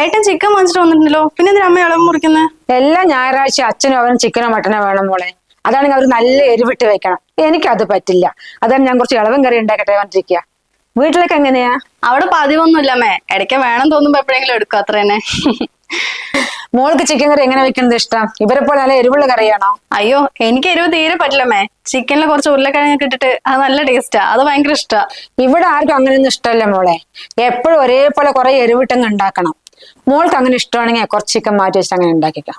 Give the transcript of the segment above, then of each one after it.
ഏട്ടൻ ചിക്കൻ വാങ്ങിച്ചിട്ട് വന്നിട്ടുണ്ടല്ലോ. പിന്നെ എന്തിനാ അമ്മ ഇളവ് മുറിക്കുന്നത് എല്ലാ ഞായറാഴ്ച അച്ഛനും അവനും ചിക്കനോ മട്ടനോ വേണം മോളെ. അതാണെങ്കിൽ അവർ നല്ല എരിവിട്ട് വെക്കണം. എനിക്കത് പറ്റില്ല. അതാണ് ഞാൻ കുറച്ച് ഇളവും കറി ഉണ്ടാക്കട്ടെ പറഞ്ഞിരിക്കുക വീട്ടിലേക്ക് എങ്ങനെയാ? അവിടെ പതിവൊന്നുമില്ല അമ്മേ. ഇടയ്ക്ക് വേണം തോന്നുമ്പോ എപ്പോഴെങ്കിലും എടുക്കും അത്ര തന്നെ. മോൾക്ക് ചിക്കൻ കറി എങ്ങനെ വെക്കുന്നത് ഇഷ്ടം? ഇവരെ പോലെ നല്ല എരിവുള്ള കറിയാണോ? അയ്യോ എനിക്ക് എരിവ് തീരെ പറ്റില്ലമ്മേ ചിക്കനിൽ കുറച്ച് ഉരുളക്കിഴങ്ങൊക്കെ ഇട്ടിട്ട് അത് നല്ല ടേസ്റ്റാ അത് ഭയങ്കര ഇഷ്ടാ. ഇവിടെ ആർക്കും അങ്ങനെയൊന്നും ഇഷ്ടമല്ല മോളെ. എപ്പോഴും ഒരേപോലെ കുറെ എരിവിട്ടങ്ങ് ഉണ്ടാക്കണം. മോൾക്ക് അങ്ങനെ ഇഷ്ടമാണെങ്കിൽ കുറച്ചൊക്കെ മാറ്റി വെച്ചിട്ട് അങ്ങനെ ഉണ്ടാക്കിക്കാം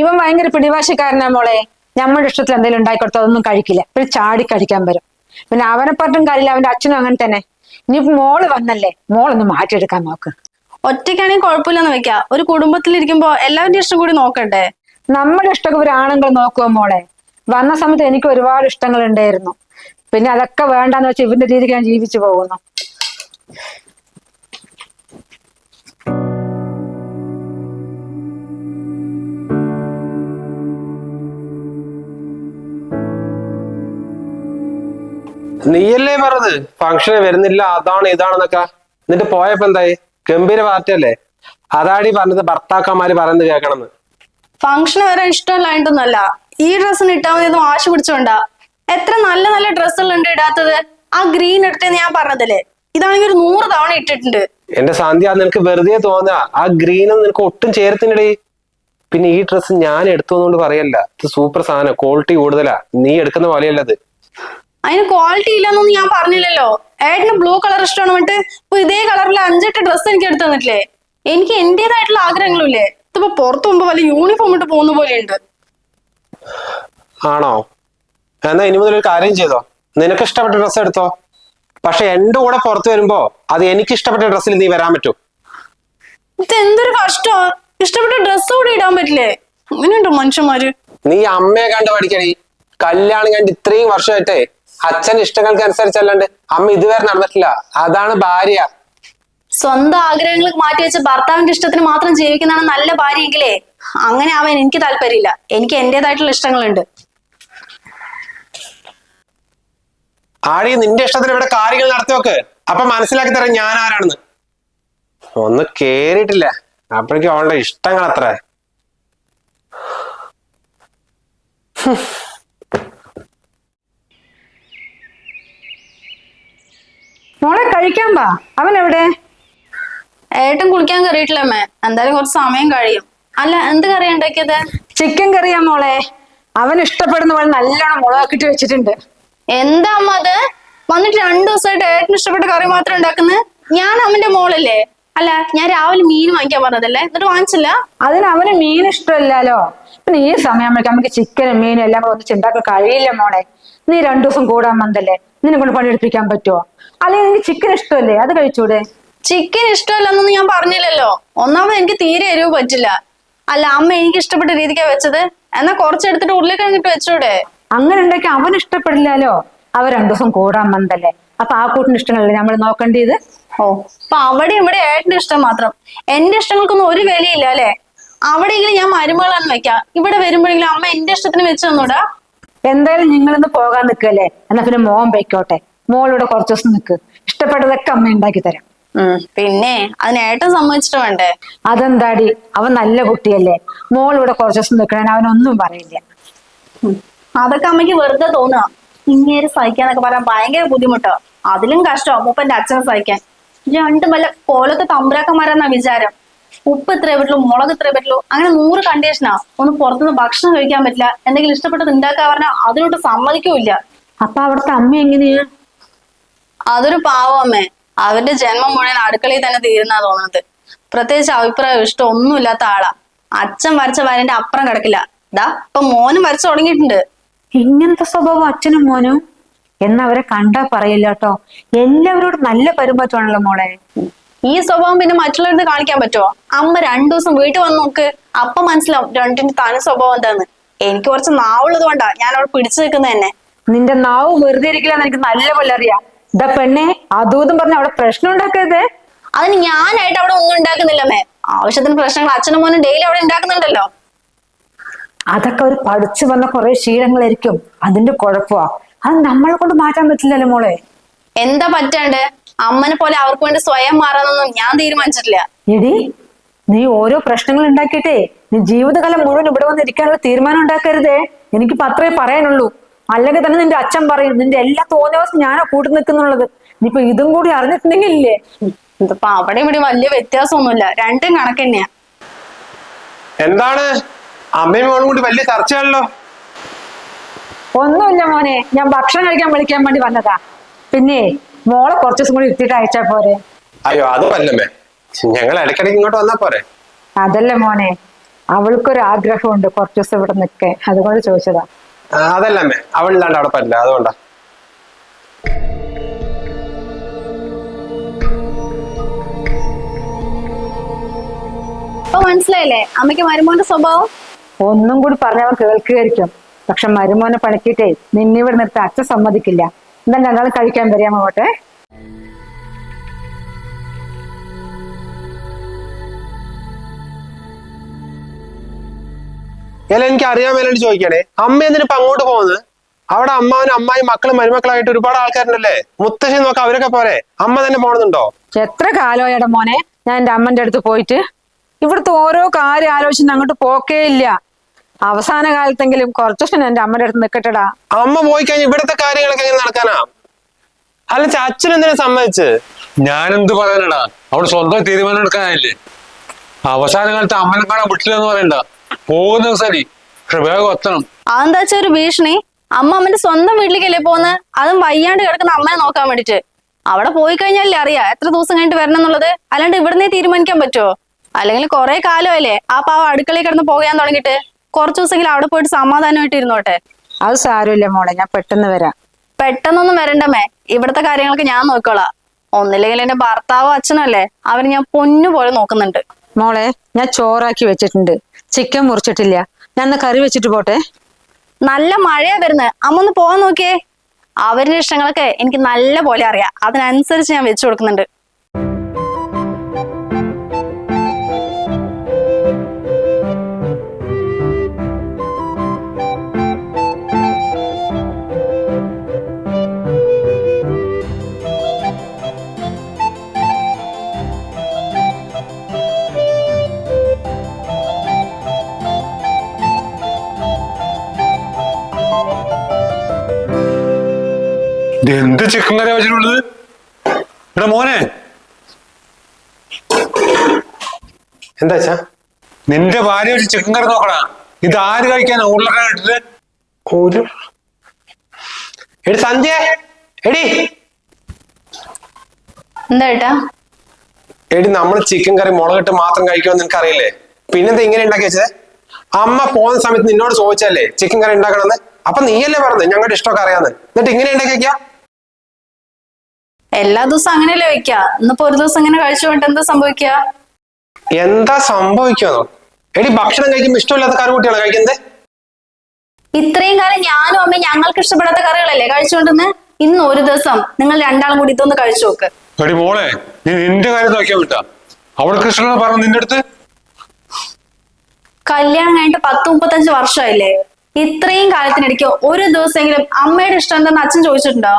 ഇവൻ ഭയങ്കര പിടിവാശിക്കാരനാ മോളെ. നമ്മുടെ ഇഷ്ടത്തിൽ എന്തെങ്കിലും ഉണ്ടാക്കി കൊടുത്താൽ അതൊന്നും കഴിക്കില്ല. പിന്നെ ചാടി കഴിക്കാൻ വരും. പിന്നെ അവനെ പറഞ്ഞും കാര്യമില്ല. അവന്റെ അച്ഛനും അങ്ങനെ തന്നെ. ഇനി മോൾ വന്നല്ലേ? മോളൊന്ന് മാറ്റിയെടുക്കാൻ നോക്ക്. ഒറ്റയ്ക്കാണെങ്കിൽ കുഴപ്പമില്ലെന്ന് വെക്കാം. ഒരു കുടുംബത്തിൽ കുടുംബത്തിലിരിക്കുമ്പോ എല്ലാവരുടെയും ഇഷ്ടം കൂടി നോക്കണ്ടേ? നമ്മുടെ ഇഷ്ടമൊക്കെ ഒരു ആണുങ്ങൾ നോക്കുമോ മോളെ? വന്ന സമയത്ത് എനിക്ക് ഒരുപാട് ഇഷ്ടങ്ങൾ ഉണ്ടായിരുന്നു. പിന്നെ അതൊക്കെ വേണ്ടാന്ന് വെച്ചാൽ ഇവന്റെ രീതിക്ക് ഞാൻ ജീവിച്ചു പോകുന്നു. നീയല്ലേ പറഞ്ഞത്? ഫംഗ്ഷന് വരുന്നില്ല അതാണ് ഇതാണെന്നൊക്കെ. എന്നിട്ട് പോയപ്പോ എന്തായി? ഗംഭീര പാർട്ടി അല്ലേ അതാടി പറഞ്ഞത് ഭർത്താക്കന്മാര് പറയുന്നത് കേൾക്കണമെന്ന്. ഫംഗ്ഷൻ വരെ ഇഷ്ടമല്ല ഈ ഡ്രസ്സിന് ഇട്ടാൽ മതി വാശി പിടിച്ചോണ്ടാ. എത്ര നല്ല നല്ല ഡ്രസ്സുകളുണ്ട് ഇടാത്തത്. ആ ഗ്രീൻ എടുത്തെന്ന് ഞാൻ പറഞ്ഞതല്ലേ. ഇതാണെങ്കിൽ ഒരു നൂറ് തവണ ഇട്ടിട്ടുണ്ട്. എന്റെ സന്ധ്യ നിനക്ക് വെറുതെ തോന്നുക ആ ഗ്രീനും നിനക്ക് ഒട്ടും ചേർത്തിനടി പിന്നെ ഈ ഡ്രസ്സ് ഞാൻ എടുത്തു പറയല്ല. ഇത് സൂപ്പർ സാധനം. ക്വാളിറ്റി കൂടുതലാ. നീ എടുക്കുന്ന പോലെയല്ല ഇത്. അതിന് ക്വാളിറ്റി ഇല്ലെന്നൊന്നും ഞാൻ പറഞ്ഞില്ലല്ലോ. ഏട്ടന് ബ്ലൂ കളർ ഇഷ്ടമാണ് എന്നിട്ട് ഇപ്പൊ ഇതേ കളറിൽ അഞ്ചെട്ട് ഡ്രസ്സ് എനിക്ക് എടുത്തു തന്നിട്ടില്ലേ? എനിക്ക് എന്റേതായിട്ടുള്ള ആഗ്രഹങ്ങളില്ലേ ഇതിപ്പോ പുറത്തു പോകുമ്പോ വല്ല യൂണിഫോം ഇട്ട് പോകുന്ന പോലെയുണ്ട്. ആണോ? എന്നാ ഇനി മുതൽ ഒരു കാര്യം ചെയ്തോ. നിനക്ക് ഇഷ്ടപ്പെട്ട ഡ്രസ് എടുത്തോ? പക്ഷെ എന്റെ കൂടെ പുറത്തു വരുമ്പോ അത് എനിക്ക് ഇഷ്ടപ്പെട്ട ഡ്രസ്സിൽ നീ വരാൻ പറ്റൂ. ഇതെന്തൊരു എന്തൊരു കഷ്ടമാ ഇഷ്ടപ്പെട്ട ഡ്രസ് കൂടി ഇടാൻ പറ്റില്ലേ? അങ്ങനെയുണ്ടോ മനുഷ്യന്മാര്? നീ അമ്മയെ കണ്ട് പഠിക്കണേ കല്യാണം കണ്ട് ഇത്രയും വർഷമായിട്ടേ അച്ഛൻ ഇഷ്ടങ്ങൾക്ക് അനുസരിച്ചല്ലാണ്ട് അമ്മ ഇതുവരെ നടന്നിട്ടില്ല. അതാണ് ഭാര്യ. സ്വന്തം ആഗ്രഹങ്ങൾ മാറ്റി വെച്ച് ഭർത്താവിന്റെ ഇഷ്ടത്തിന് മാത്രം ജീവിക്കുന്നതാണ് നല്ല ഭാര്യയെങ്കിലേ അങ്ങനെ ആവാൻ എനിക്ക് താല്പര്യമില്ല. എനിക്ക് എന്റേതായിട്ടുള്ള ഇഷ്ടങ്ങളുണ്ട്. ആടി നിന്റെ ഇഷ്ടത്തിന് ഇവിടെ കാര്യങ്ങൾ നടത്തി വെക്ക്. അപ്പൊ മനസ്സിലാക്കി തരാം ഞാൻ ആരാണെന്ന്. ഒന്ന് കേറിയിട്ടില്ല. അപ്പോഴേക്കും അവളുടെ ഇഷ്ടങ്ങൾ അത്ര മോളെ കഴിക്കാൻ പാ അവൻ എവിടെ? ഏട്ടൻ കുളിക്കാൻ കറിയിട്ടില്ലമ്മേ എന്തായാലും കുറച്ച് സമയം കഴിയും. അല്ല എന്ത് കറി ഉണ്ടാക്കിയത്? ചിക്കൻ കറിയാ മോളെ. അവൻ ഇഷ്ടപ്പെടുന്ന പോലെ നല്ലോണം മുളകാക്കിട്ട് വെച്ചിട്ടുണ്ട്. എന്താ അമ്മ അത്? വന്നിട്ട് രണ്ടു ദിവസമായിട്ട് ഏട്ടന് ഇഷ്ടപ്പെട്ട കറി മാത്രം ഉണ്ടാക്കുന്നത് ഞാൻ അമ്മന്റെ മോളല്ലേ? അല്ല ഞാൻ രാവിലെ മീൻ വാങ്ങിക്കാൻ പറഞ്ഞതല്ലേ? എന്നിട്ട് വാങ്ങിച്ചില്ല? അതിന് അവന് മീൻ ഇഷ്ടമല്ലല്ലോ. പിന്നെ ഈ സമയമാകുമ്പോഴേക്കും നമുക്ക് ചിക്കനും മീനും എല്ലാം കൂടെ ഒന്നിച്ച് ഉണ്ടാക്കാൻ കഴിയില്ല മോളെ. നീ രണ്ടു ദിവസം കൂടാൻ വന്നല്ലേ നിന്നെ കൊണ്ട് പണിയെടുപ്പിക്കാൻ പറ്റുമോ അല്ലെങ്കിൽ നിനക്ക് ചിക്കൻ ഇഷ്ടമല്ലേ? അത് കഴിച്ചൂടെ? ചിക്കൻ ഇഷ്ടമല്ലെന്നൊന്നും ഞാൻ പറഞ്ഞില്ലല്ലോ. ഒന്നാമത് എനിക്ക് തീരെ എരിവ് പറ്റില്ല. അല്ല അമ്മ എനിക്ക് ഇഷ്ടപ്പെട്ട രീതിക്കാ വെച്ചത്. എന്നാ കുറച്ചെടുത്തിട്ട് ഉരുളിക്കിഴങ്ങിട്ട് വെച്ചൂടെ? അങ്ങനെ ഉണ്ടാക്കി അവൻ ഇഷ്ടപ്പെടില്ലല്ലോ അവ രണ്ടു ദിവസം കൂടാൻ വന്നതല്ലേ. അപ്പൊ ആ കൂട്ടിന് ഇഷ്ടങ്ങളല്ലേ നമ്മൾ നോക്കേണ്ടത്? ഓ അപ്പൊ അവിടെ ഇവിടെ ഏട്ടന്റെ ഇഷ്ടം മാത്രം. എന്റെ ഇഷ്ടങ്ങൾക്കൊന്നും ഒരു വിലയില്ല അല്ലെ? അവിടെയെങ്കിലും ഞാൻ മരുമകളാന്ന് വെക്കാം. ഇവിടെ വരുമ്പോഴെങ്കിലും അമ്മ എന്റെ ഇഷ്ടത്തിന് വെച്ച് തന്നൂടാ. എന്തായാലും നിങ്ങളിന്ന് പോകാൻ നിൽക്കല്ലേ എന്നാ പിന്നെ മോൻ പൊയ്ക്കോട്ടെ. മോളിവിടെ കുറച്ചു ദിവസം നിൽക്ക് ഇഷ്ടപ്പെട്ടതൊക്കെ അമ്മ ഉണ്ടാക്കി തരാം. പിന്നെ അതിനേട്ട സമ്മതിച്ചിട്ട് വേണ്ടേ? അതെന്താടി? അവൻ നല്ല കുട്ടിയല്ലേ. മോൾ ഇവിടെ കുറച്ചു ദിവസം നിൽക്കണേ അവനൊന്നും പറയില്ല. അതൊക്കെ അമ്മയ്ക്ക് വെറുതെ തോന്നുക ഇങ്ങേര് സഹിക്കാന്നൊക്കെ പറയാൻ ഭയങ്കര ബുദ്ധിമുട്ടോ. അതിലും കഷ്ടോ മൂപ്പന്റെ അച്ഛനെ സഹിക്കാൻ. രണ്ടും വല്ല കോലത്തെ തമ്പുരാക്കന്മാരെന്നാ വിചാരം. ഉപ്പ് ഇത്രേ പറ്റുള്ളൂ മുളക് ഇത്രേ പറ്റുള്ളൂ അങ്ങനെ നൂറ് കണ്ടീഷനാ ഒന്ന് പുറത്തുനിന്ന് ഭക്ഷണം കഴിക്കാൻ പറ്റില്ല എന്തെങ്കിലും ഇഷ്ടപ്പെട്ടത് ഉണ്ടാക്കാൻ പറഞ്ഞാൽ അതിനോട്ട് സമ്മതിക്കൂല്ല. അപ്പൊ അവിടുത്തെ അമ്മ എങ്ങനെയാ? അതൊരു പാവം അമ്മേ. അവന്റെ ജന്മം മുഴുവൻ അടുക്കളയിൽ തന്നെ തീരുന്നാ തോന്നുന്നത് പ്രത്യേകിച്ച് അഭിപ്രായം ഇഷ്ടം ഒന്നുമില്ലാത്ത ആളാ. അച്ഛൻ വരച്ച വരന്റെ അപ്പുറം കിടക്കില്ല. ദാ ഇപ്പൊ മോനും വരച്ചു തുടങ്ങിയിട്ടുണ്ട്. ഇങ്ങനത്തെ സ്വഭാവം അച്ഛനും മോനും? എന്നവരെ കണ്ടാ പറയില്ല കേട്ടോ. എല്ലാവരോടും നല്ല പെരുമാറ്റമാണല്ലോ മോളെ. ഈ സ്വഭാവം പിന്നെ മറ്റുള്ളവരുടെ കാണിക്കാൻ പറ്റുമോ അമ്മ രണ്ടു ദിവസം വീട്ടിൽ വന്ന് നോക്ക്. അപ്പൊ മനസ്സിലാവും രണ്ടിന്റെ തന സ്വഭാവം എന്താന്ന്. എനിക്ക് കുറച്ച് നാവുള്ളത് കൊണ്ടാ. ഞാൻ അവിടെ പിടിച്ചു നിൽക്കുന്നത് തന്നെ. നിന്റെ നാവ് വെറുതെ ഇരിക്കില്ല എനിക്ക് നല്ല പോലെ അറിയാം. ഇതാ പെണ്ണെ അതൂതും പറഞ്ഞ അവിടെ പ്രശ്നം ഉണ്ടാക്കരുത് അതിന് ഞാനായിട്ട് അവിടെ ഒന്നും ഉണ്ടാക്കുന്നില്ല മേ. ആവശ്യത്തിന് പ്രശ്നങ്ങൾ അച്ഛനും മോനും ഡെയിലി അവിടെ ഉണ്ടാക്കുന്നുണ്ടല്ലോ. അതൊക്കെ ഒരു പഠിച്ചു വന്ന കുറെ ശീലങ്ങളായിരിക്കും. അതിന്റെ കുഴപ്പമാ. അത് നമ്മളെ കൊണ്ട് മാറ്റാൻ പറ്റില്ലല്ലോ മോളെ. എന്താ പറ്റാണ്ട്? അമ്മനെ പോലെ അവർക്ക് വേണ്ടി സ്വയം മാറാനൊന്നും ഞാൻ തീരുമാനിച്ചിട്ടില്ല. എടി നീ ഓരോ പ്രശ്നങ്ങൾ ഉണ്ടാക്കിയിട്ടേ നീ ജീവിതകാലം മുഴുവൻ ഇവിടെ വന്നിരിക്കാനുള്ള തീരുമാനം ഉണ്ടാക്കരുതേ. എനിക്കിപ്പോ അത്രേ പറയാനുള്ളൂ. അല്ലെങ്കിൽ തന്നെ നിന്റെ അച്ഛൻ പറയും നിന്റെ എല്ലാ തോന്നിയവസ്ഥ ഞാനാ കൂട്ടി നിൽക്കുന്നുള്ളത്. ഇനിയിപ്പൊ ഇതും കൂടി അറിഞ്ഞിട്ടുണ്ടെങ്കിൽ ഇല്ലേ ഇതിപ്പോ അവിടെ ഇവിടെ വലിയ വ്യത്യാസമൊന്നുമില്ല. രണ്ടും കണക്ക് തന്നെയാ. എന്താണ്? അമ്മയും മോളും കൂടി വലിയ ചർച്ചയാണല്ലോ. ഒന്നുമില്ല മോനെ. ഞാൻ ഭക്ഷണം കഴിക്കാൻ വിളിക്കാൻ വേണ്ടി വന്നതാ. പിന്നെ മോളെ കുറച്ചു ദിവസം കൂടി ഇട്ടിട്ട് അയച്ചാ പോരെ. അയ്യോ അതുമല്ലമ്മേ ഞങ്ങൾ ഇടയ്ക്കിടയ്ക്ക് ഇങ്ങോട്ട് വന്നാ പോരെ. അതല്ല മോനെ. അവൾക്കൊരു ആഗ്രഹമുണ്ട് കുറച്ചു ദിവസം ഇവിടെ നിൽക്കേ അതുകൊണ്ട് ചോദിച്ചതാ. ആ, അവൾ അവളില്ലാണ്ട് അവിടെ പറ്റില്ല. അതുകൊണ്ടാ. ഇപ്പൊ മനസ്സിലായില്ലേ? അമ്മയ്ക്ക് മരുമോന്റെ സ്വഭാവം? ഒന്നും കൂടി പറഞ്ഞവർ കേൾക്കുകയായിരിക്കും പക്ഷെ മരുമോനെ പണിക്കിട്ടേ നിന്നിവിടെ നിർത്താൻ അച്ഛൻ സമ്മതിക്കില്ല. എന്താ ഞങ്ങൾ കഴിക്കാൻ വരിക അല്ല എനിക്ക് അറിയാൻ മേലോട്ട് ചോദിക്കണേ. അമ്മ എന്തിനാ ഇപ്പൊ അങ്ങോട്ട് പോകുന്നത്? അവിടെ അമ്മാവനും അമ്മായി മക്കളും മരുമക്കളായിട്ട് ഒരുപാട് ആൾക്കാരുണ്ടല്ലേ? മുത്തശ്ശി നോക്കാം അവരൊക്കെ പോരെ? അമ്മ തന്നെ പോണെന്നുണ്ടോ എത്ര കാലമായിട മോനെ ഞാൻ എന്റെ അമ്മന്റെ അടുത്ത് പോയിട്ട്. ഇവിടുത്തെ ഓരോ കാര്യം ആലോചിച്ച് അങ്ങോട്ട് പോക്കേ ഇല്ല. അവസാന കാലത്തെങ്കിലും കുറച്ചു ദിവസം എന്റെ അമ്മന്റെ അടുത്ത് നിൽക്കട്ടെടാ അമ്മ പോയി കഴിഞ്ഞാൽ ഇവിടുത്തെ കാര്യങ്ങളൊക്കെ എങ്ങനെ നടക്കാനാ? അല്ല അച്ഛൻ എന്തിനാ സമ്മതിച്ച്? ഞാനെന്ത് പറയാനടാ? അവിടെ സ്വന്തം തീരുമാനം എടുക്കാനായില്ലേ? അവസാന കാലത്ത് അമ്മനെ കാണാൻ വിട്ടില്ലെന്ന് പറയണ്ട. പോകുന്ന സരി പക്ഷെ വേഗം എത്തണം. അതെന്താ വെച്ചാ ഒരു ഭീഷണി? അമ്മ അമ്മന്റെ സ്വന്തം വീട്ടിലേക്കല്ലേ പോന്ന് അതും വയ്യാണ്ട് കിടക്കുന്ന അമ്മയെ നോക്കാൻ വേണ്ടിട്ട്. അവിടെ പോയി കഴിഞ്ഞാലേ അറിയാം എത്ര ദിവസം കഴിഞ്ഞിട്ട് വരണം എന്നുള്ളത്. അല്ലാണ്ട് ഇവിടുന്ന് തീരുമാനിക്കാൻ പറ്റുമോ അല്ലെങ്കിൽ കുറെ കാലമല്ലേ ആ പാവ അടുക്കളയിൽ കിടന്ന് പോകാൻ തുടങ്ങിട്ട് കുറച്ച് ദിവസമെങ്കിലും അവിടെ പോയിട്ട് സമാധാനമായിട്ട് ഇരുന്നോട്ടെ? അത് സാരമില്ല മോളെ ഞാൻ പെട്ടെന്ന് വരാം. പെട്ടെന്നൊന്നും വരണ്ടമ്മേ. ഇവിടുത്തെ കാര്യങ്ങളൊക്കെ ഞാൻ നോക്കോളാം. ഒന്നില്ലെങ്കിൽ എന്റെ ഭർത്താവോ അച്ഛനോ അല്ലേ? അവർ ഞാൻ പൊന്നു പോലെ നോക്കുന്നുണ്ട്. മോളെ ഞാൻ ചോറാക്കി വെച്ചിട്ടുണ്ട്. ചിക്കൻ മുറിച്ചിട്ടില്ല. ഞാൻ കറി വെച്ചിട്ട് പോട്ടെ. നല്ല മഴയാ വരുന്നത് അമ്മ ഒന്ന് പോവാൻ നോക്കിയേ. അവരുടെ ഇഷ്ടങ്ങളൊക്കെ എനിക്ക് നല്ല പോലെ അറിയാം. അതിനനുസരിച്ച് ഞാൻ വെച്ചു കൊടുക്കുന്നുണ്ട്. എന്ത് ചിക്കൻ കറി വെച്ചിട്ടുള്ളത് ഇവിടെ മോനെ. എന്താച്ചാ നിന്റെ ഭാര്യ ഒരു ചിക്കൻ കറി നോക്കടാ. ഇത് ആര് കഴിക്കാനാ? ഉരുളക്കാൻ ഇട്ടിട്ട്? ഒരു എടി സഞ്ജയ് എടി. എന്താ ഏട്ടാ? എടി നമ്മൾ ചിക്കൻ കറി മുളകിട്ട് മാത്രം കഴിക്കുമെന്ന് നിനക്ക് അറിയില്ലേ പിന്നെന്താ ഇങ്ങനെ ഉണ്ടാക്കി വെച്ചത്? അമ്മ പോകുന്ന സമയത്ത് നിന്നോട് ചോദിച്ചല്ലേ ചിക്കൻ കറി ഉണ്ടാക്കണമെന്ന്? അപ്പൊ നീയല്ലേ പറഞ്ഞത്? ഞങ്ങളുടെ ഇഷ്ടമൊക്കെ അറിയാന്ന്. എന്നിട്ട് ഇങ്ങനെ ഉണ്ടാക്കി വെക്കാ? എല്ലാ ദിവസവും അങ്ങനെയല്ലേ വെക്ക ഇന്നിപ്പോ ഒരു ദിവസം ഇങ്ങനെ കഴിച്ചുകൊണ്ട് എന്താ സംഭവിക്കുക എന്താ സംഭവിക്കുമെന്നോ എടി ഭക്ഷണം കഴിക്കുമ്പോൾ ഇഷ്ടമില്ലാത്ത കറി കുട്ടിയാണ് കഴിക്കുന്നത്? ഇത്രയും കാലം ഞാനും അമ്മയും ഞങ്ങൾക്ക് ഇഷ്ടപ്പെടാത്ത കറികളല്ലേ കഴിച്ചുകൊണ്ടിരുന്ന്? ഇന്ന് ഒരു ദിവസം നിങ്ങൾ രണ്ടാളും കൂടി ഇതൊന്ന് കഴിച്ചു നോക്ക്. എടി മോളെ നീ നിന്റെ കാര്യം നോക്കിയാ വിട്ടാ. അവൾക്ക് ഇഷ്ടമെന്ന് പറഞ്ഞു നിന്റെ അടുത്ത്? കല്യാണം കഴിഞ്ഞിട്ട് പത്ത് മുപ്പത്തഞ്ച് വർഷമായില്ലേ? ഇത്രയും കാലത്തിനിടയ്ക്ക് ഒരു ദിവസമെങ്കിലും അമ്മയുടെ ഇഷ്ടം എന്താന്ന് അച്ഛൻ ചോദിച്ചിട്ടുണ്ടോ?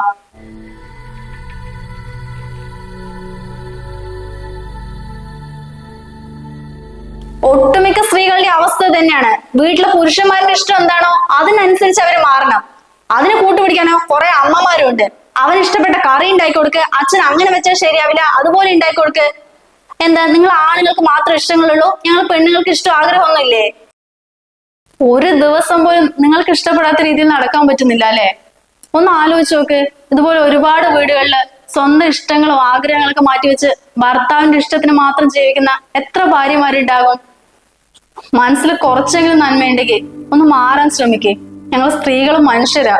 ഒട്ടുമിക്ക സ്ത്രീകളുടെ അവസ്ഥ തന്നെയാണ്. വീട്ടിലെ പുരുഷന്മാരുടെ ഇഷ്ടം എന്താണോ അതിനനുസരിച്ച് അവർ മാറണം. അതിന് കൂട്ടുപിടിക്കാനോ കുറെ അമ്മമാരുണ്ട്. അവൻ ഇഷ്ടപ്പെട്ട കറി ഉണ്ടാക്കി കൊടുക്ക് അച്ഛൻ അങ്ങനെ വെച്ചാൽ ശരിയാവില്ല അതുപോലെ ഉണ്ടാക്കി കൊടുക്ക്. എന്താ നിങ്ങൾ ആണുങ്ങൾക്ക് മാത്രം ഇഷ്ടങ്ങളുള്ളൂ? ഞങ്ങൾ പെണ്ണുങ്ങൾക്ക് ഇഷ്ടം ആഗ്രഹമൊന്നുമില്ലേ? ഒരു ദിവസം പോലും നിങ്ങൾക്ക് ഇഷ്ടപ്പെടാത്ത രീതിയിൽ നടക്കാൻ പറ്റുന്നില്ല അല്ലെ? ഒന്ന് ആലോചിച്ച് നോക്ക്. ഇതുപോലെ ഒരുപാട് വീടുകളിൽ സ്വന്തം ഇഷ്ടങ്ങളും ആഗ്രഹങ്ങളൊക്കെ മാറ്റിവെച്ച് ഭർത്താവിന്റെ ഇഷ്ടത്തിന് മാത്രം ജീവിക്കുന്ന എത്ര ഭാര്യമാരുണ്ടാകും? മനസ്സിൽ കുറച്ചെങ്കിലും നന്മയുണ്ടെങ്കിൽ ഒന്ന് മാറാൻ ശ്രമിക്കേ. ഞങ്ങൾ സ്ത്രീകളും മനുഷ്യരാ.